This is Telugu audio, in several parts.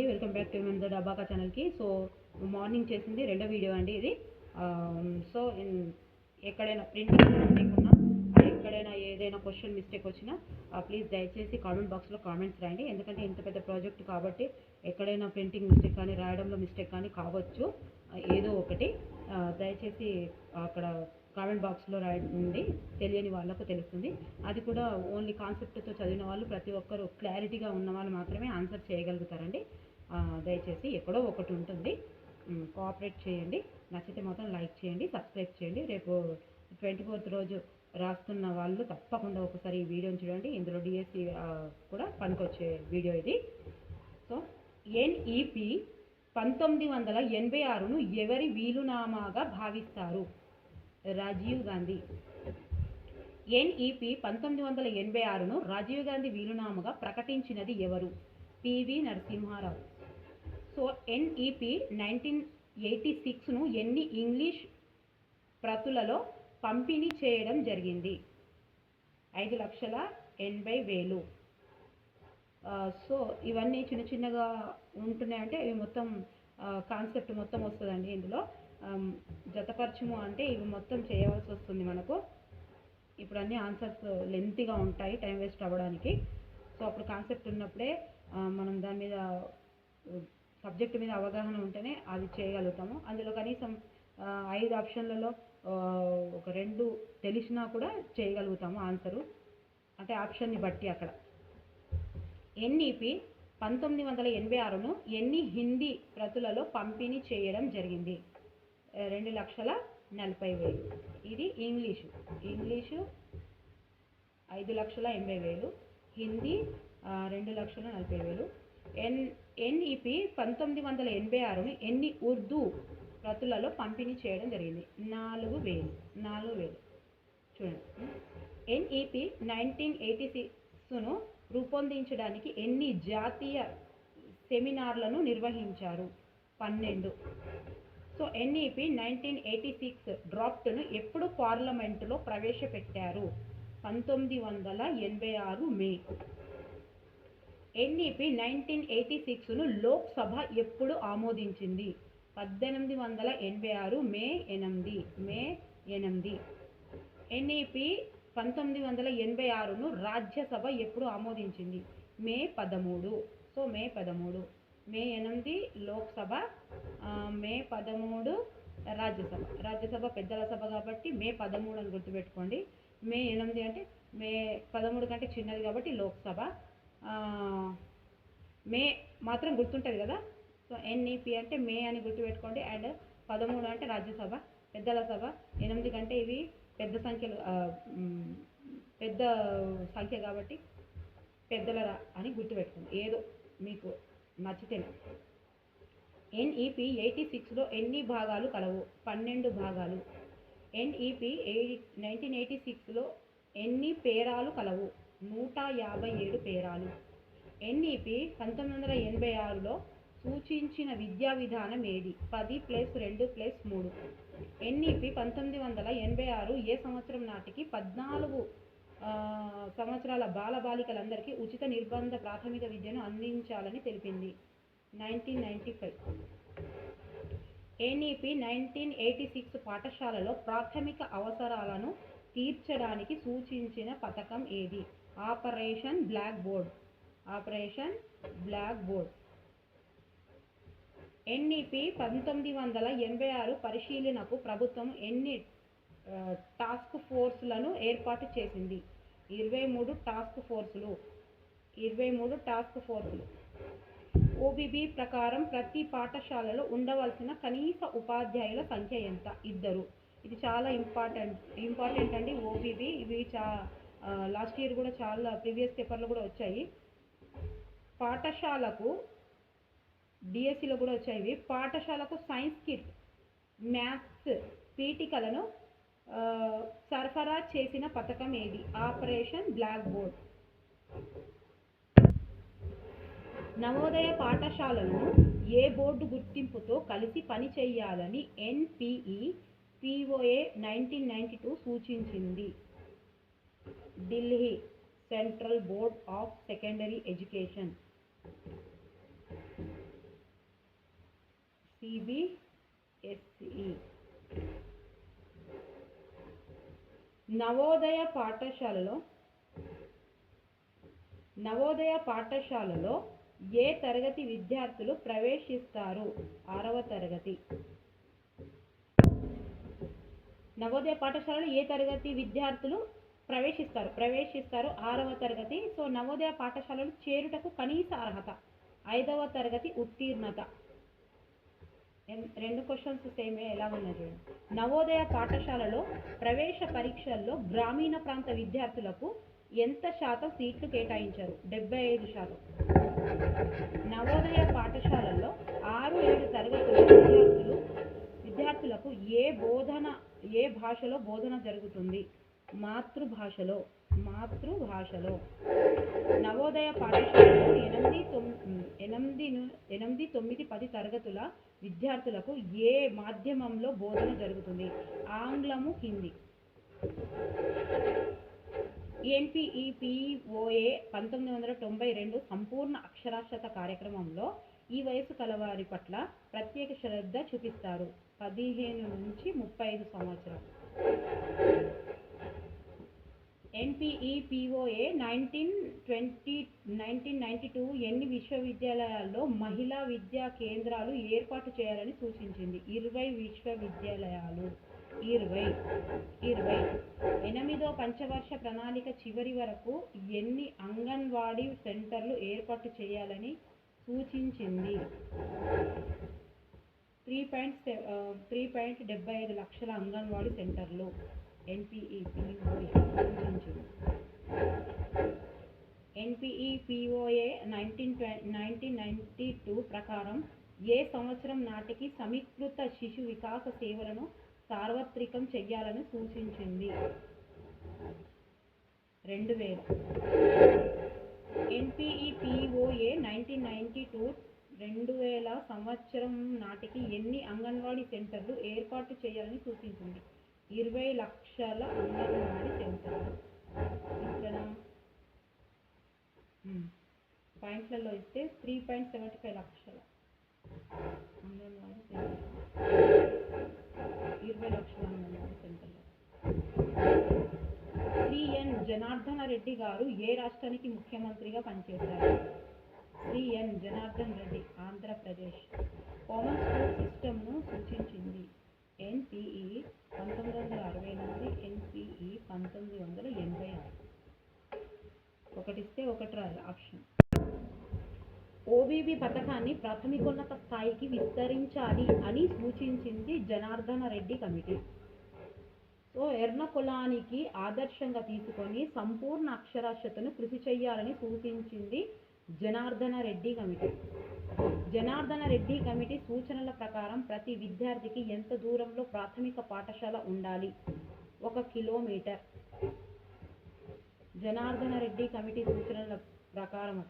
అండి. వెల్కమ్ బ్యాక్ టు మన డబాకా ఛానల్కి. సో మార్నింగ్ చేసింది రెండో వీడియో అండి ఇది. సో ఎక్కడైనా ప్రింటింగ్ మిస్టేక్ ఉన్నా ఎక్కడైనా ఏదైనా క్వశ్చన్ మిస్టేక్ వచ్చినా ప్లీజ్ దయచేసి కామెంట్ బాక్స్లో కామెంట్స్ రాయండి. ఎందుకంటే ఇంత పెద్ద ప్రాజెక్ట్ కాబట్టి ఎక్కడైనా ప్రింటింగ్ మిస్టేక్ కానీ రాయడంలో మిస్టేక్ కానీ కావచ్చు. ఏదో ఒకటి. దయచేసి అక్కడ కామెంట్ బాక్స్లో రాయండి. తెలియని వాళ్ళకు తెలుస్తుంది. అది కూడా ఓన్లీ కాన్సెప్ట్తో చదివిన వాళ్ళు ప్రతి ఒక్కరు క్లారిటీగా ఉన్న వాళ్ళు మాత్రమే ఆన్సర్ చేయగలుగుతారండి. దయచేసి ఎక్కడో ఒకటి ఉంటుంది. కోఆపరేట్ చేయండి. నచ్చితే మాత్రం లైక్ చేయండి సబ్స్క్రైబ్ చేయండి. రేపు ట్వంటీ ఫోర్త్ రోజు రాస్తున్న వాళ్ళు తప్పకుండా ఒకసారి ఈ వీడియోని చూడండి. ఇందులో డిఎస్సి కూడా పనికొచ్చే వీడియో ఇది. సో ఎన్ఈపి పంతొమ్మిది వందల ఎనభై ఆరును ఎవరి వీలునామాగా భావిస్తారు? రాజీవ్ గాంధీ. ఎన్ఈపి పంతొమ్మిది వందల ఎనభై ఆరును రాజీవ్ గాంధీ వీలునామాగా ప్రకటించినది ఎవరు? PV Narasimha Rao. So NEP nineteen eighty సిక్స్ను ఎన్ని ఇంగ్లీష్ ప్రతులలో పంపిణీ చేయడం జరిగింది? ఐదు లక్షల ఎనభై వేలు. సో ఇవన్నీ చిన్న చిన్నగా ఉంటున్నాయంటే ఇవి మొత్తం కాన్సెప్ట్ మొత్తం వస్తుందండి ఇందులో. జతపరచము అంటే ఇవి మొత్తం చేయవలసి వస్తుంది మనకు. ఇప్పుడు అన్ని ఆన్సర్స్ లెంతీగా ఉంటాయి టైం వేస్ట్ అవ్వడానికి. సో అప్పుడు కాన్సెప్ట్ ఉన్నప్పుడే మనం దాని మీద సబ్జెక్ట్ మీద అవగాహన ఉంటేనే అది చేయగలుగుతాము. అందులో కనీసం ఐదు ఆప్షన్లలో ఒక రెండు తెలిసినా కూడా చేయగలుగుతాము ఆన్సరు. అంటే ఆప్షన్ని బట్టి అక్కడ. ఎన్ఈపి పంతొమ్మిది వందల ఎనభై ఆరును ఎన్ని హిందీ ప్రతులలో పంపిణీ చేయడం జరిగింది? రెండు లక్షల నలభై వేలు. ఇది ఇంగ్లీషు. ఇంగ్లీషు ఐదు లక్షల ఎనభై వేలు. హిందీ రెండు లక్షల నలభై వేలు. ఎన్ ఎన్ఈపి పంతొమ్మిది వందల ఎనభై ఆరుని ఎన్ని ఉర్దూ ప్రతులలో పంపిణీ చేయడం జరిగింది? నాలుగు వేలు నాలుగు వేలు. చూడండి. ఎన్ఈపి నైన్టీన్ ఎయిటీ సిక్స్ను రూపొందించడానికి ఎన్ని జాతీయ సెమినార్లను నిర్వహించారు? పన్నెండు. So NEP nineteen eighty six డ్రాఫ్ట్ను ఎప్పుడు పార్లమెంటులో ప్రవేశపెట్టారు? పంతొమ్మిది వందల ఎనభై ఆరు మే. ఎన్ఈపి నైన్టీన్ ఎయిటీ సిక్స్ను లోక్సభ ఎప్పుడు ఆమోదించింది? పద్దెనిమిది వందల ఎనభై ఆరు మే ఎనిమిది మే ఎనిమిది. ఎన్ఈపి పంతొమ్మిది వందల ఎనభై ఆరును రాజ్యసభ ఎప్పుడు ఆమోదించింది? మే పదమూడు. సో మే పదమూడు. మే ఎనిమిది లోక్సభ మే పదమూడు రాజ్యసభ. రాజ్యసభ పెద్దల సభ కాబట్టి మే పదమూడు అని గుర్తుపెట్టుకోండి. మే ఎనిమిది అంటే మే పదమూడు కంటే చిన్నది కాబట్టి లోక్సభ. మే మాత్రం గుర్తుంటుంది కదా? సో ఎన్ఈపి అంటే మే అని గుర్తుపెట్టుకోండి. అండ్ పదమూడు అంటే రాజ్యసభ పెద్దల సభ. ఎనిమిది కంటే ఇవి పెద్ద సంఖ్యలు పెద్ద సంఖ్య కాబట్టి పెద్దలరా అని గుర్తుపెట్టుకోండి. ఏదో మీకు నచ్చితేనే ఎన్ఈపి ఎయిటీ సిక్స్లో ఎన్ని భాగాలు కలవు? పన్నెండు భాగాలు. ఎన్ఈపి ఎయిట్ నైన్టీన్ ఎయిటీ సిక్స్లో ఎన్ని పేరాలు కలవు? నూట యాభై ఏడు పేరాలు. ఎన్ఈపి పంతొమ్మిది వందల ఎనభై ఆరులో సూచించిన విద్యా విధానం ఏది? పది ప్లస్ రెండు ప్లస్ మూడు. ఎన్ఈపి పంతొమ్మిది వందల ఎనభై ఆరు ఏ సంవత్సరం నాటికి పద్నాలుగు సంవత్సరాల బాలబాలికలందరికీ ఉచిత నిర్బంధ ప్రాథమిక విద్యను అందించాలని తెలిపింది. Nineteen ninety five. NEP nineteen eighty six పాఠశాలలో ప్రాథమిక అవసరాలను తీర్చడానికి సూచించిన పథకం ఏది? Operation black board. Operation black board. NEP పంతొమ్మిది వందల ఎనభై ఆరు పరిశీలనకు ప్రభుత్వం ఎన్ని టాస్క్ ఫోర్స్లను ఏర్పాటు చేసింది? ఇరవై మూడు టాస్క్ ఫోర్సులు. ఇరవై మూడు టాస్క్ ఫోర్సులు. ఓబీబీ ప్రకారం ప్రతి పాఠశాలలో ఉండవలసిన కనీస ఉపాధ్యాయుల సంఖ్య ఎంత? ఇద్దరు. ఇది చాలా ఇంపార్టెంట్ ఇంపార్టెంట్ అండి ఓబీబీ ఇవి చా లాస్ట్ ఇయర్ కూడా చాలా ప్రీవియస్ పేపర్లో కూడా వచ్చాయి. పాఠశాలకు డిఎస్సిలో కూడా వచ్చాయి ఇవి. పాఠశాలకు సైన్స్ కిట్ మ్యాథ్స్ పీఠికలను సరఫరా చేసిన పథకం ఏది? Operation black board. నవోదయ పాఠశాలను ఏ బోర్డు గుర్తింపుతో కలిసి పనిచేయాలని NPE POA nineteen ninety two సూచించింది. Delhi central board of secondary education. CBSE Navodaya పాఠశాలలో నవోదయ పాఠశాలలో ఏ తరగతి విద్యార్థులు ప్రవేశిస్తారు? ఆరవ తరగతి. నవోదయ పాఠశాలలో ఏ తరగతి విద్యార్థులు ప్రవేశిస్తారు. ప్రవేశిస్తారు ఆరవ తరగతి. సో నవోదయ పాఠశాలలో చేరుటకు కనీస అర్హత. ఐదవ తరగతి ఉత్తీర్ణత. రెండు క్వశ్చన్స్ సేమే ఎలా ఉన్నాయి చూడండి నవోదయ పాఠశాలలో ప్రవేశ పరీక్షల్లో గ్రామీణ ప్రాంత విద్యార్థులకు ఎంత శాతం సీట్లు కేటాయించారు? డెబ్బై ఐదు శాతం. నవోదయ పాఠశాలల్లో ఆరు ఏడు తరగతుల విద్యార్థులు విద్యార్థులకు ఏ బోధన ఏ భాషలో బోధన జరుగుతుంది? మాతృభాషలో మాతృభాషలో. నవోదయ పాఠశాలలో ఎనిమిది ఎనిమిది ఎనిమిది తొమ్మిది పది తరగతుల విద్యార్థులకు ఏ మాధ్యమంలో బోధన జరుగుతుంది? ఆంగ్లము హిందీ. ఎన్పిఈపిఓఏ పంతొమ్మిది వందల తొంభై రెండు సంపూర్ణ అక్షరాస్యత కార్యక్రమంలో ఈ వయసు కలవారి పట్ల ప్రత్యేక శ్రద్ధ చూపిస్తారు. పదిహేను నుంచి ముప్పై ఐదు సంవత్సరాలు. NPE POA nineteen twenty nineteen ninety two ఎన్ని విశ్వవిద్యాలయాల్లో మహిళా విద్యా కేంద్రాలు ఏర్పాటు చేయాలని సూచించింది? ఇరవై విశ్వవిద్యాలయాలు. ఇరవై ఇరవై. ఎనిమిదో పంచవర్ష ప్రణాళిక చివరి వరకు ఎన్ని అంగన్వాడీ సెంటర్లు ఏర్పాటు చేయాలని సూచించింది? త్రీ పాయింట్ త్రీ పాయింట్ డెబ్బై ఐదు లక్షల అంగన్వాడీ సెంటర్లు. ఎన్పిఈపిఓఏ సూచించింది NPE POA nineteen nineteen ninety two ప్రకారం ఏ సంవత్సరం నాటికి సమీకృత శిశు వికాస సేవలను సార్వత్రికం చెయ్యాలని సూచించింది. రెండు వేల. ఎన్పిఈపిఓఏ నైన్టీన్ నైన్టీ టూ రెండు వేల సంవత్సరం నాటికి ఎన్ని అంగన్వాడీ సెంటర్లు ఏర్పాటు చేయాలని సూచించింది? ఇరవై లక్షల అంగన్వాడీ చెబుతారు ఇక్కడ పాయింట్లలో ఇస్తే త్రీ పాయింట్ సెవెంటీ ఫైవ్ లక్షల అంగన్వాడీ సెంటర్లు ఇరవై లక్షల అంగన్వాడీ సెంటర్లు శ్రీ ఎన్. జనార్దన రెడ్డి గారు ఏ రాష్ట్రానికి ముఖ్యమంత్రిగా పనిచేశారు? Shri N. Janardhan Reddy Andhra Pradesh. Common school సిస్టమ్ను సూచించింది. ఎన్పిఈ పంతొమ్మిది వందల అరవై ఎనిమిది ఎన్పిఈ పంతొమ్మిది వందల ఎనభై ఆరు. ఒకటిస్తే ఒకటి రాదు ఆప్షన్. ఓబీబీ పథకాన్ని ప్రాథమికోన్నత స్థాయికి విస్తరించాలి అని సూచించింది జనార్దన రెడ్డి కమిటీ. సో ఎర్నకులానికి ఆదర్శంగా తీసుకొని సంపూర్ణ అక్షరాస్యతను కృషి చేయాలని సూచించింది జనార్దన రెడ్డి కమిటీ. జనార్దన రెడ్డి కమిటీ సూచనల ప్రకారం ప్రతి విద్యార్థికి ఎంత దూరంలో ప్రాథమిక పాఠశాల ఉండాలి? ఒక కిలోమీటర్. జనార్దన రెడ్డి కమిటీ సూచనల ప్రకారం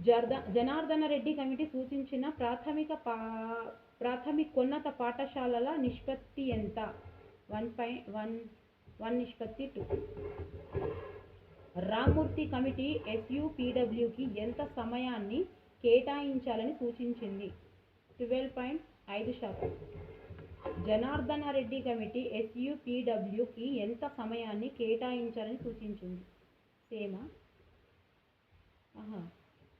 జర్ద జనార్దన రెడ్డి కమిటీ సూచించిన ప్రాథమిక పా ప్రాథమికోన్నత పాఠశాలల నిష్పత్తి ఎంత? వన్ పై వన్ వన్ నిష్పత్తి టూ. రామ్మూర్తి కమిటీ ఎస్యూపీడబ్ల్యూకి ఎంత సమయాన్ని కేటాయించాలని సూచించింది? ట్వెల్వ్ పాయింట్ ఐదు శాతం. జనార్దన రెడ్డి కమిటీ ఎస్యూపీడబ్ల్యూకి ఎంత సమయాన్ని కేటాయించాలని సూచించింది? సేమా? ఆహా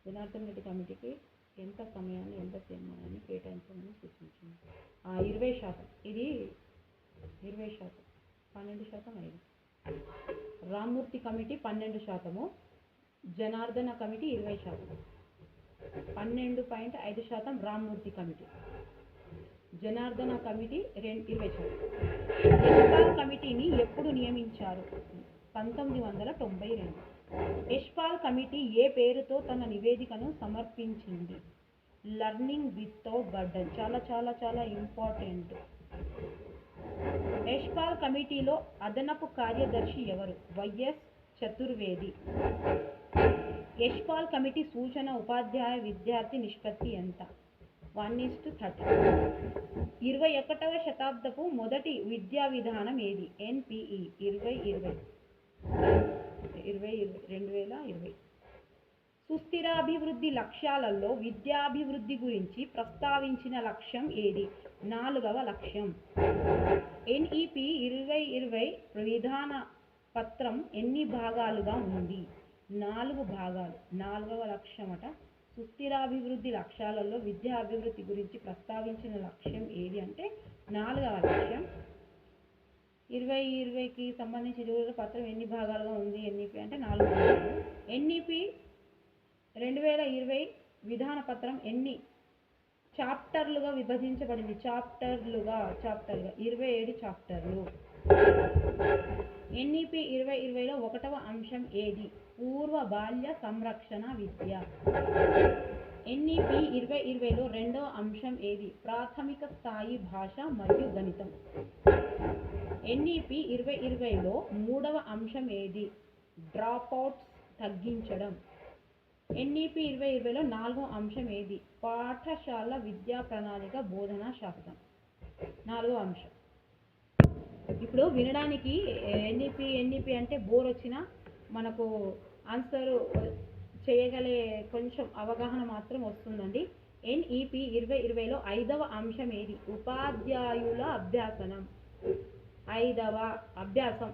జనార్దన్ రెడ్డి కమిటీకి ఎంత సమయాన్ని ఎంత సమయాన్ని కేటాయించాలని సూచించింది? ఆ, ఇరవై శాతం. ఇది ఇరవై శాతం. పన్నెండు శాతం ఐదు రామ్మూర్తి కమిటీ పన్నెండు శాతము జనార్దన కమిటీ ఇరవై శాతం పన్నెండు పాయింట్ ఐదు శాతం రామ్మూర్తి కమిటీ. జనార్దన కమిటీ రెండు ఇరవై శాతం. యశ్పాల్ కమిటీని ఎప్పుడు నియమించారు? పంతొమ్మిది వందల తొంభై రెండు. యశ్పాల్ కమిటీ ఏ పేరుతో తన నివేదికను సమర్పించింది? Learning with burden. చాలా చాలా చాలా ఇంపార్టెంట్. యశ్పాల్ కమిటీలో అదనపు కార్యదర్శి ఎవరు? వైఎస్ చతుర్వేది. యశ్పాల్ కమిటీ సూచన ఉపాధ్యాయ విద్యార్థి నిష్పత్తి ఎంత? One is to thirty. ఇరవై ఒకటవ శతాబ్దపు మొదటి విద్యా విధానం ఏది? ఎన్పిఈ. ఇరవై ఇరవై. ఇరవై ఇరవై. రెండు వేల ఇరవై. సుస్థిరాభివృద్ధి లక్ష్యాలలో విద్యాభివృద్ధి గురించి ప్రస్తావించిన లక్ష్యం ఏది? నాలుగవ లక్ష్యం. ఎన్ఈపి ఇరవై ఇరవై విధాన పత్రం ఎన్ని భాగాలుగా ఉంది? నాలుగు భాగాలు. నాలుగవ లక్ష్యం అట సుస్థిరాభివృద్ధి లక్ష్యాలలో విద్యా అభివృద్ధి గురించి ప్రస్తావించిన లక్ష్యం ఏది అంటే నాలుగవ లక్ష్యం. ఇరవై ఇరవైకి సంబంధించి ఇరువురు పత్రం ఎన్ని భాగాలుగా ఉంది? ఎన్ఈపి అంటే నాలుగు భాగాలు. ఎన్ఈపి రెండు వేల ఇరవై విధాన పత్రం ఎన్ని చాప్టర్లుగా విభజించబడింది. చాప్టర్లుగా చాప్టర్లుగా. ఇరవై ఏడు చాప్టర్లు. ఎన్ఈపి ఇరవై ఇరవైలో ఒకటవ అంశం ఏది? పూర్వ బాల్య సంరక్షణ విద్య. ఎన్ఈపి ఇరవై ఇరవైలో రెండవ అంశం ఏది? ప్రాథమిక స్థాయి భాష మరియు గణితం. ఎన్ఈపి ఇరవై ఇరవైలో మూడవ అంశం ఏది? డ్రాప్అవుట్స్ తగ్గించడం. ఎన్ఈపి ఇరవై ఇరవైలో నాలుగో అంశం ఏది? పాఠశాల విద్యా ప్రణాళిక బోధనా శాస్త్రం నాలుగో అంశం. ఇప్పుడు వినడానికి ఎన్ఈపి ఎన్ఈపి అంటే బోర్ వచ్చినా మనకు ఆన్సర్ చేయగలే కొంచెం అవగాహన మాత్రం వస్తుందండి. ఎన్ఈపి ఇరవై ఇరవైలో ఐదవ అంశం ఏది? ఉపాధ్యాయుల అభ్యాసనం. ఐదవ అభ్యాసం.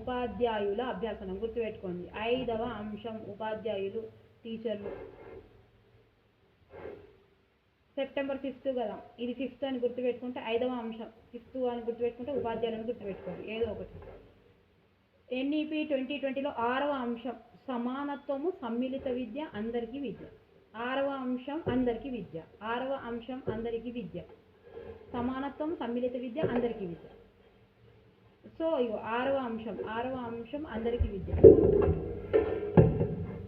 ఉపాధ్యాయుల అభ్యాసనం గుర్తుపెట్టుకోండి. ఐదవ అంశం ఉపాధ్యాయులు టీచర్లు. సెప్టెంబర్ ఫిఫ్త్ కదా ఇది ఫిఫ్త్ అని గుర్తుపెట్టుకుంటే ఐదవ అంశం. ఫిఫ్త్ అని గుర్తుపెట్టుకుంటే ఉపాధ్యాయులను గుర్తుపెట్టుకోండి ఏదో ఒకటి. ఎన్ఈపి ట్వంటీ ట్వంటీలో ఆరవ అంశం సమానత్వము సమ్మిళిత విద్య అందరికీ విద్య. ఆరవ అంశం అందరికీ విద్య. ఆరవ అంశం అందరికీ విద్య. సమానత్వం సమ్మిళిత విద్య అందరికీ విద్య. సో ఇగో ఆరవ అంశం ఆరవ అంశం అందరికీ విద్య.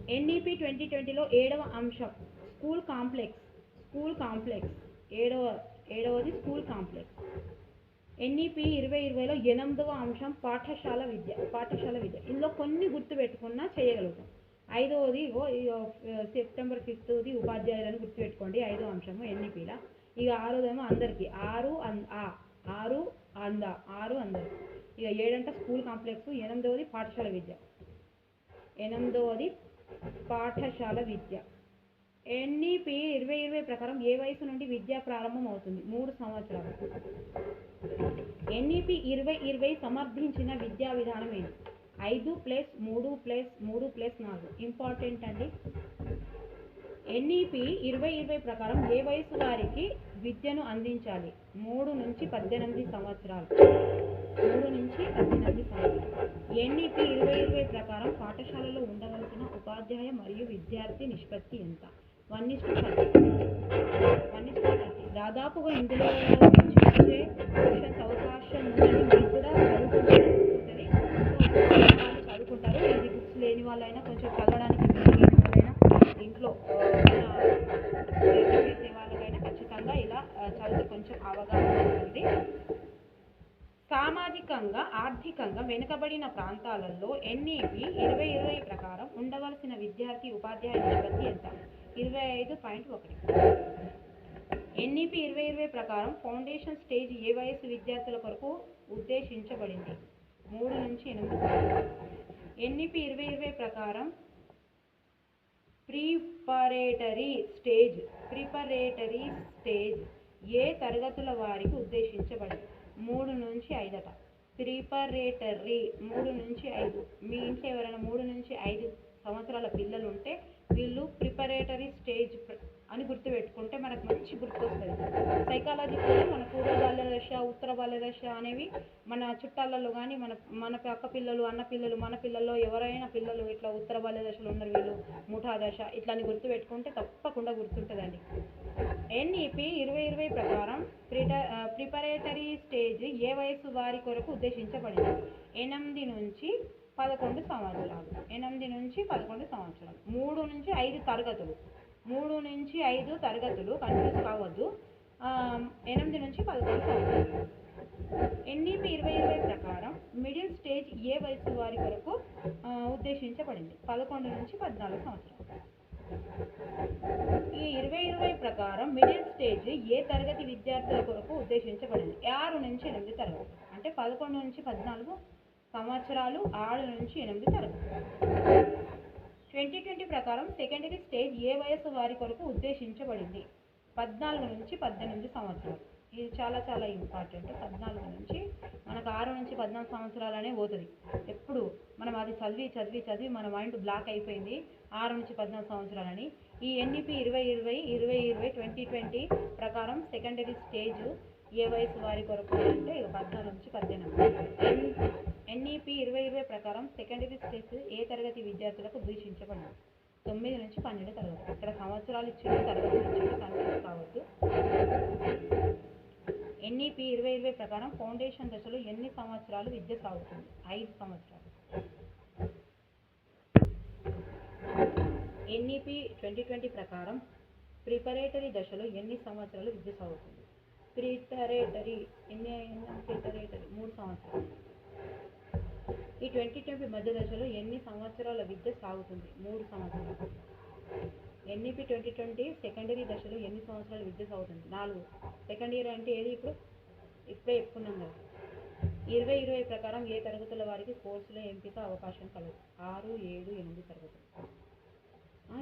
ఎన్ఈపి ట్వంటీ ట్వంటీలో ఏడవ అంశం స్కూల్ కాంప్లెక్స్ స్కూల్ కాంప్లెక్స్. ఏడవ ఏడవది స్కూల్ కాంప్లెక్స్. ఎన్ఈపి ఇరవై ఇరవైలో ఎనిమిదవ అంశం పాఠశాల విద్య పాఠశాల విద్య. ఇందులో కొన్ని గుర్తు పెట్టుకున్నా చేయగలుగుతాం. ఐదవది ఇగో, సెప్టెంబర్ ఫిఫ్త్ది ఉపాధ్యాయులను గుర్తుపెట్టుకోండి ఐదో అంశము ఎన్ఈపిలా ఇక ఆరోదేమో అందరికీ ఆరు అన్ ఆ ఆరు అంద ఆరు అందరికి. ఇక ఏడంట స్కూల్ కాంప్లెక్స్ ఎనిమిదవది పాఠశాల విద్య. ఎనిమిదవది పాఠశాల విద్య. ఎన్ఈపి ఇరవై ఇరవై ప్రకారం ఏ వయసు నుండి విద్య ప్రారంభం అవుతుంది మూడు సంవత్సరాలు. ఎన్ఈపి ఇరవై ఇరవై సమర్థించిన విద్యా విధానం ఏంటి? ఐదు ప్లస్ మూడు ప్లస్ మూడు ప్లస్ నాలుగు. ఇంపార్టెంట్ అండి. ఎన్ఈపి ఇరవై ఇరవై ప్రకారం ఏ వయసు వారికి విద్యను అందించాలి? మూడు నుంచి పద్దెనిమిది సంవత్సరాలు. మూడు నుంచి పద్దెనిమిది సంవత్సరాలు. ఎన్ఈపి ఇరవై ఇరవై ప్రకారం పాఠశాలలో ఉండవలసిన ఉపాధ్యాయ మరియు విద్యార్థి నిష్పత్తి ఎంత? One is to one is to దాదాపుగా ఇందులో అవకాశం ఉందని మీకు కూడా చదువుకుంటారు చదువుకుంటారు. ఇది బుక్స్ లేని వాళ్ళైనా కొంచెం సామాజికంగా ఆర్థికంగా వెనుకబడిన ప్రాంతాలలో ఎన్ఈపి ఇరవై ఇరవై ప్రకారం ఉండవలసిన విద్యార్థి ఉపాధ్యాయ నిష్పత్తి ఎంత? ఇరవై ఐదు పాయింట్ ఒకటి. ఎన్ఈపి ఇరవై ఇరవై ప్రకారం ఫౌండేషన్ స్టేజ్ ఏ వయసు విద్యార్థుల కొరకు ఉద్దేశించబడింది? మూడు నుంచి ఎనిమిది. ఎన్ఈపి ఇరవై ఇరవై ప్రకారం ప్రిపరేటరీ స్టేజ్ ప్రిపరేటరీ స్టేజ్ ఏ తరగతుల వారికి ఉద్దేశించబడింది? మూడు నుంచి ఐదట. ప్రిపరేటరీ మూడు నుంచి ఐదు. మీ ఇంట్లో ఎవరైనా మూడు నుంచి ఐదు సంవత్సరాల పిల్లలు ఉంటే వీళ్ళు ప్రిపరేటరీ స్టేజ్ ప్ర- అని గుర్తుపెట్టుకుంటే మనకు మంచి గుర్తు వస్తుంది సైకాలజికల్గా మన పూర్వ బాల్య దశ ఉత్తర బాల్య దశ అనేవి మన చుట్టాలలో కానీ మన మన పక్క పిల్లలు అన్న పిల్లలు మన పిల్లల్లో ఎవరైనా పిల్లలు ఇట్లా ఉత్తర బాల్య దశలో ఉన్నారు వీళ్ళు ముఠా దశ ఇట్లా అని గుర్తుపెట్టుకుంటే తప్పకుండా గుర్తుంటుందండి. ఎన్ఈపి ఇరవై ఇరవై ప్రకారం ప్రిట ప్రిపరేటరీ స్టేజ్ ఏ వయసు వారి కొరకు ఉద్దేశించబడింది ఎనిమిది నుంచి పదకొండు సంవత్సరాలు. ఎనిమిది నుంచి పదకొండు సంవత్సరాలు. మూడు నుంచి ఐదు తరగతులు. మూడు నుంచి ఐదు తరగతులు కన్ఫ్యూజ్ కావద్దు. ఎనిమిది నుంచి పదకొండు సంవత్సరాలు ఎన్ఈపి ఇరవై ఇరవై ప్రకారం మిడిల్ స్టేజ్ ఏ వయసు వారి కొరకు ఉద్దేశించబడింది. పదకొండు నుంచి పద్నాలుగు సంవత్సరాలు. ఈ ఇరవై ఇరవై ప్రకారం మిడిల్ స్టేజ్ ఏ తరగతి విద్యార్థుల కొరకు ఉద్దేశించబడింది? ఆరు నుంచి ఎనిమిది తరగతి అంటే పదకొండు నుంచి పద్నాలుగు సంవత్సరాలు ఆరు నుంచి ఎనిమిది తరగతి ట్వంటీ ట్వంటీ ప్రకారం సెకండరీ స్టేజ్ ఏ వయస్సు వారి కొరకు ఉద్దేశించబడింది. పద్నాలుగు నుంచి పద్దెనిమిది సంవత్సరాలు. ఇది చాలా చాలా ఇంపార్టెంట్ పద్నాలుగు నుంచి మనకు ఆరు నుంచి పద్నాలుగు సంవత్సరాలనే పోతుంది. ఎప్పుడు మనం అది చదివి చదివి చదివి మన మైండ్ బ్లాక్ అయిపోయింది ఆరు నుంచి పద్నాలుగు సంవత్సరాలని. ఈ ఎన్ఈపి ఇరవై ఇరవై ఇరవై ఇరవై ట్వంటీ ట్వంటీ ప్రకారం సెకండరీ స్టేజ్ ఏ వయసు వారి కొరకు అంటే పద్నాలుగు నుంచి పద్దెనిమిది. ఎన్ఈపి ఇరవై ఇరవై ప్రకారం సెకండరీ స్టేజ్ ఏ తరగతి విద్యార్థులకు ఉద్దేశించబడింది తొమ్మిది నుంచి పన్నెండు తరగతి ఇక్కడ సంవత్సరాలు ఇచ్చిన తరగతి ఇచ్చిన కన్ఫ్యూజ్ కావద్దు ఎన్ఈపి ఇరవై ఇరవై ప్రకారం ఫౌండేషన్ దశలో ఎన్ని సంవత్సరాలు విద్య సాగుతుంది? ఐదు సంవత్సరాలు. ఎన్ఈపి ట్వంటీ ట్వంటీ ప్రకారం ప్రిపరేటరీ దశలో ఎన్ని సంవత్సరాలు విద్య సాగుతుంది? ప్రిపరేటరీ ఎన్ని ప్రిపరేటరీ మూడు సంవత్సరాలు. ట్వంటీ ట్వంటీ మధ్య దశలో ఎన్ని సంవత్సరాల విద్య సాగుతుంది? మూడు సంవత్సరాలు. ఎన్ఈపి ట్వంటీ ట్వంటీ సెకండరీ దశలో ఎన్ని సంవత్సరాల విద్య సాగుతుంది? నాలుగు. సెకండ్ ఇయర్ అంటే ఏది ఇప్పుడు? ఇప్పుడే చెప్పుకున్నాం కదా. ఇరవై ఇరవై ప్రకారం ఏ తరగతుల వారికి కోర్సుల ఎంపిక అవకాశం కలదు? ఆరు ఏడు ఎనిమిది తరగతులు.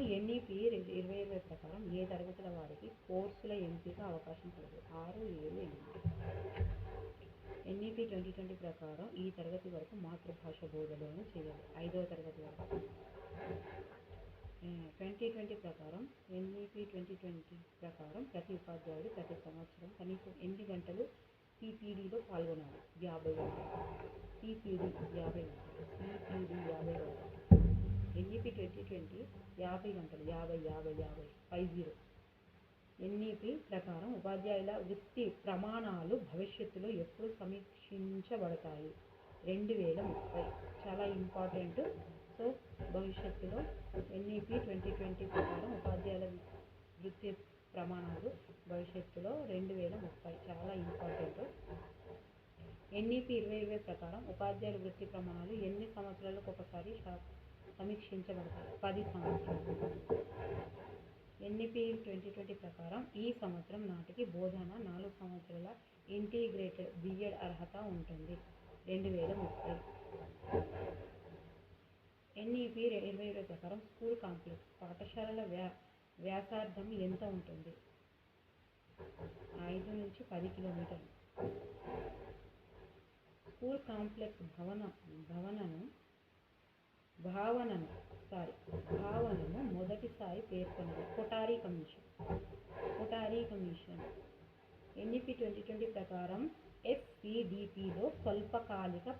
ఎన్ఈపి ఇరవై ఇరవై ప్రకారం ఏ తరగతుల వారికి కోర్సుల ఎంపిక అవకాశం కలదు? ఆరు ఏడు ఎనిమిది. ఎన్ఈపీ ట్వంటీ ట్వంటీ ప్రకారం ఈ తరగతి వరకు మాతృభాష బోధనను చేయాలి. ఐదవ తరగతి వరకు. ట్వంటీ ట్వంటీ ప్రకారం ఎన్ఈపి ట్వంటీ ట్వంటీ ప్రకారం ప్రతి ఉపాధ్యాయుడు ప్రతి సంవత్సరం కనీసం ఎనిమిది గంటలు పీపీడీలో పాల్గొనాలి? యాభై గంటలు. పీపీడీ యాభై గంటలు. పీపీడీ యాభై గంటలు. ఎన్ఈపీ ట్వంటీ ట్వంటీ యాభై గంటలు. యాభై యాభై యాభై. Five zero. ఎన్ఈపి ప్రకారం ఉపాధ్యాయుల వృత్తి ప్రమాణాలు భవిష్యత్తులో ఎప్పుడు సమీక్షించబడతాయి? రెండు వేల ముప్పై చాలా ఇంపార్టెంట్. సో భవిష్యత్తులో ఎన్ఈపి ట్వంటీ ట్వంటీ ప్రకారం ఉపాధ్యాయుల వృత్తి ప్రమాణాలు భవిష్యత్తులో రెండు వేల ముప్పై చాలా ఇంపార్టెంట్. ఎన్ఈపి ఇరవై ఇరవై ప్రకారం ఉపాధ్యాయుల వృత్తి ప్రమాణాలు ఎన్ని సంవత్సరాలకు ఒకసారి సమీక్షించబడతాయి? పది సంవత్సరాలు. ఎన్ఈపీ ట్వంటీ ట్వంటీ ప్రకారం ఈ సంవత్సరం నాటికి బోధన నాలుగు సంవత్సరాల ఇంటిగ్రేటెడ్ బిఎడ్ అర్హత ఉంటుంది. రెండు వేల ముప్పై. ఎన్ఈపీ ఇరవై ఇరవై ప్రకారం స్కూల్ కాంప్లెక్స్ పాఠశాలల వ్యా వ్యాసార్థం ఎంత ఉంటుంది? ఐదు నుంచి పది కిలోమీటర్లు. స్కూల్ కాంప్లెక్స్ భవన భవనను భావనను సారీ భావనను మొదటిసారి పేర్కొన్నది. Kothari commission. Kothari commission. NEP twenty twenty ప్రకారం ఎఫ్పిడిపిలో స్వల్పకాలిక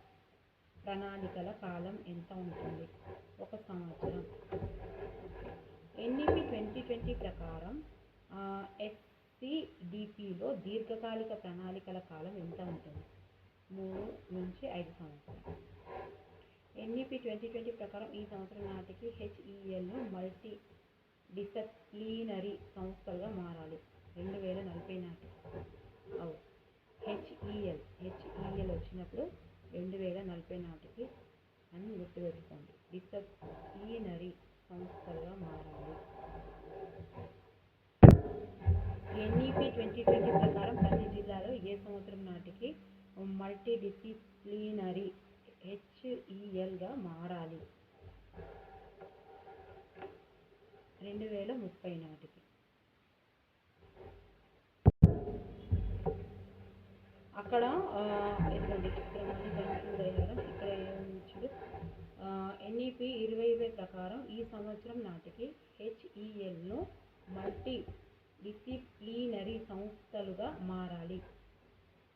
ప్రణాళికల కాలం ఎంత ఉంటుంది? ఒక సంవత్సరం. ఎన్ఈపి ట్వంటీ ట్వంటీ ప్రకారం ఎఫ్సిడిపిలో దీర్ఘకాలిక ప్రణాళికల కాలం ఎంత ఉంటుంది? మూడు నుంచి ఐదు సంవత్సరాలు. ఎన్ఈపి ట్వంటీ ట్వంటీ ప్రకారం ఈ సంవత్సరం నాటికి హెచ్ఈఎల్ను మల్టీ డిసప్లీనరీ సంస్థలుగా మారాలి. రెండు వేల నలభై నాటికి అవు. హెచ్ఈఎల్ హెచ్ఈఎల్ వచ్చినప్పుడు రెండు వేల నలభై నాటికి అని గుర్తుపెట్టుకోండి. డిసప్లీనరీ సంస్థలుగా మారాలి. ఎన్ఈపి ట్వంటీ ట్వంటీ ప్రకారం ప్రతి జిల్లాలో ఏ సంవత్సరం నాటికి మల్టీ డిసిప్లినరీ హెచ్ఈఎల్గా మారాలి. రెండు వేల ముప్పై నాటికి. అక్కడ ఆ, ఇదిగోండి ఇక్కడ ఇక్కడ ఏమిచ్చాడు ఎన్ఈపి ఇరవై ఇరవై ప్రకారం ఈ సంవత్సరం నాటికి హెచ్ఈఎల్ను మల్టీ డిసిప్లినరీ సంస్థలుగా మారాలి.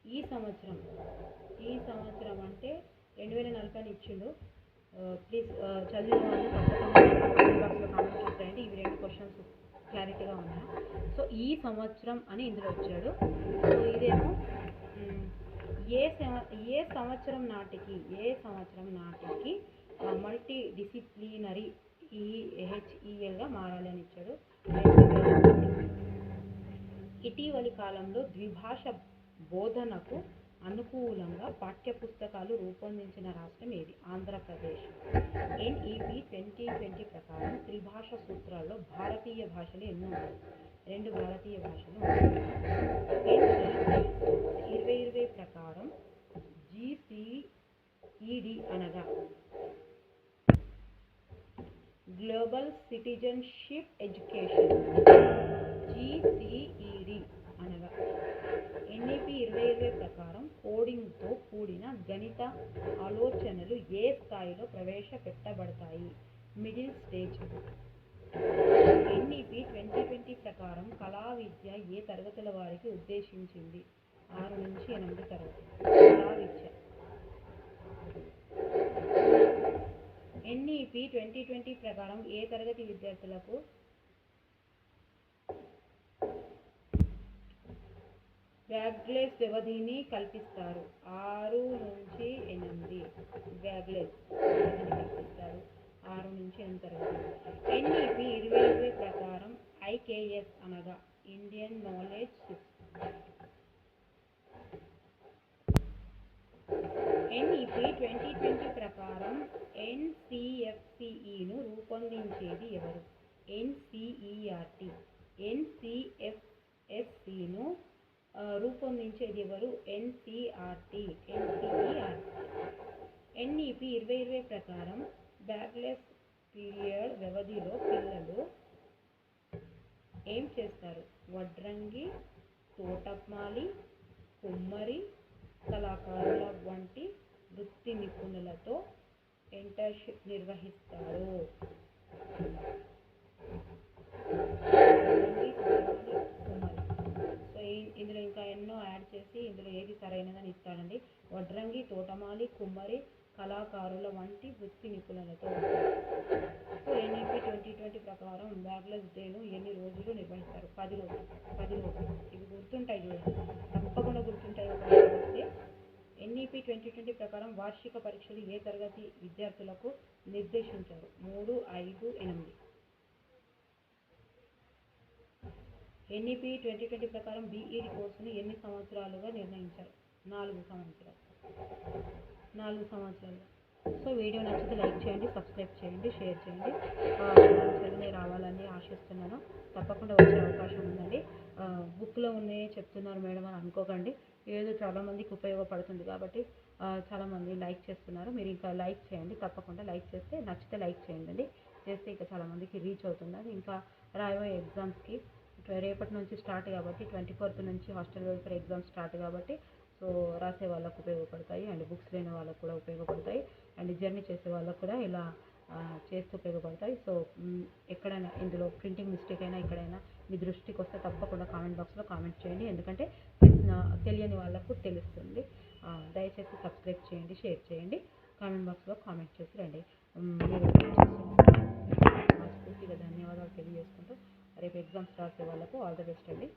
ఈ సంవత్సరం ఈ సంవత్సరం అంటే రెండు వేల నలభైని ఇచ్చిండు. ప్లీజ్ చదివిన వాళ్ళు తప్పకుండా కామెంట్ ఇవి రెండు క్వశ్చన్స్ క్లారిటీగా ఉన్నాయి. సో ఈ సంవత్సరం అని ఇందులో వచ్చాడు. సో ఇదేమో ఏ సంవ- ఏ సంవత్సరం నాటికి ఏ సంవత్సరం నాటికి మల్టీ డిసిప్లినరీ ఈ హెచ్ఈఎల్గా మారాలి అని ఇచ్చాడు. ఇటీవలి కాలంలో ద్విభాష బోధనకు అనుకూలంగా పాఠ్యపుస్తకాలు రూపొందించిన రాష్ట్రం ఏది? ఆంధ్రప్రదేశ్. ఎన్ఈపి ట్వంటీ ట్వంటీ ప్రకారం త్రిభాష సూత్రాల్లో భారతీయ భాషలు ఎన్నో ఉన్నాయి? రెండు భారతీయ భాషలు ఉన్నాయి. ఇరవై ఇరవై ప్రకారం జీసీఈడి అనగా గ్లోబల్ సిటిజన్షిప్ ఎడ్యుకేషన్. జీసీఈడి అనగా ఎన్ఈపి ఇరవై ఇరవై ప్రకారం కోడింగ్తో కూడిన గణిత ఆలోచనలు ఏ స్థాయిలో ప్రవేశపెట్టబడతాయి? Middle stage NEP twenty twenty ప్రకారం కళా విద్య ఏ తరగతుల వారికి ఉద్దేశించింది? ఆరు నుంచి ఎనిమిది తరగతి. కళా విద్య. ఎన్ఈపి ట్వంటీ ట్వంటీ ప్రకారం ఏ తరగతి విద్యార్థులకు వ్యాగ్లెస్ వ్యవధిని కల్పిస్తారు. ఆరు నుంచి ఎనిమిది. వ్యాగ్లెస్ వ్యవధిని కల్పిస్తారు. ఆరు నుంచి ఎనిమిది తరగతి ఎన్ఈపి ఇరవై ఇరవై ప్రకారం ఐకేఎస్ అనగా Indian knowledge NEP twenty twenty ప్రకారం ఎన్సిఎఫ్సిఈను రూపొందించేది ఎవరు? ఎన్సిఈఆర్టీ ఎన్సిఎఫ్ఎస్సిను రూపొందించేది ఎవరు? ఎన్సిఆర్టీ ఎన్సిఈఆర్టీ ఎన్ఈపి ఇరవై ఇరవై ప్రకారం బ్యాక్లెస్ పీరియడ్ వ్యవధిలో పిల్లలు ఏం చేస్తారు? వడ్రంగి తోటమాలి కుమ్మరి కళాకారుల వంటి వృత్తి నిపుణులతో ఇంటర్న్షిప్ నిర్వహిస్తారు. ఇందులో ఇంకా ఎన్నో యాడ్ చేసి ఇందులో ఏది సరైనదని ఇస్తాడండి. వడ్రంగి తోటమాలి కుమ్మరి కళాకారుల వంటి వృత్తి నిపుణులతో సో ఎన్ఈపి ట్వంటీ ట్వంటీ ప్రకారం బ్యాగ్లెస్ డేను ఎన్ని రోజులు నిర్వహిస్తారు? పది రోజులు పది రోజులు. ఇవి గుర్తుంటాయి చూడండి. తప్పకుండా గుర్తుంటాయి వస్తే ఎన్ఈపి ట్వంటీ ట్వంటీ ప్రకారం వార్షిక పరీక్షలు ఏ తరగతి విద్యార్థులకు నిర్దేశించారు? మూడు ఐదు ఎనిమిది. ఎన్ఈపి ట్వంటీ ట్వంటీ ప్రకారం బీఈడి కోర్సును ఎన్ని సంవత్సరాలుగా నిర్ణయించారు? నాలుగు సంవత్సరాలు. నాలుగు సంవత్సరాలు. సో వీడియో నచ్చితే లైక్ చేయండి సబ్స్క్రైబ్ చేయండి షేర్ చేయండి. సరిగ్గా రావాలని ఆశిస్తున్నాను. తప్పకుండా వచ్చే అవకాశం ఉందండి. బుక్లో ఉన్నాయే చెప్తున్నారు మేడం అని అనుకోకండి. ఏదో చాలామందికి ఉపయోగపడుతుంది కాబట్టి చాలామంది లైక్ చేస్తున్నారు. మీరు ఇంకా లైక్ చేయండి తప్పకుండా లైక్ చేస్తే నచ్చితే లైక్ చేయండి చేస్తే ఇంకా చాలామందికి రీచ్ అవుతుంది. ఇంకా రాయబోయే ఎగ్జామ్స్కి రేపటి నుంచి స్టార్ట్ కాబట్టి ట్వంటీ ఫోర్త్ నుంచి హాస్టల్ వెల్ఫేర్ ఎగ్జామ్స్ స్టార్ట్ కాబట్టి సో రాసే వాళ్ళకు ఉపయోగపడతాయి అండ్ బుక్స్ లేని వాళ్ళకు కూడా ఉపయోగపడతాయి అండ్ జర్నీ చేసే వాళ్ళకు కూడా ఇలా చేస్తూ ఉపయోగపడతాయి. సో ఎక్కడైనా ఇందులో ప్రింటింగ్ మిస్టేక్ అయినా ఎక్కడైనా మీ దృష్టికి వస్తే తప్పకుండా కామెంట్ బాక్స్లో కామెంట్ చేయండి. ఎందుకంటే తెలిసిన తెలియని వాళ్ళకు తెలుస్తుంది. దయచేసి సబ్స్క్రైబ్ చేయండి షేర్ చేయండి కామెంట్ బాక్స్లో కామెంట్ చేసి రండి. మీరు ధన్యవాదాలు తెలియజేసుకుంటూ రేపు ఎగ్జామ్స్ రాసే వాళ్ళకు ఆల్ ద బెస్ట్ అండి.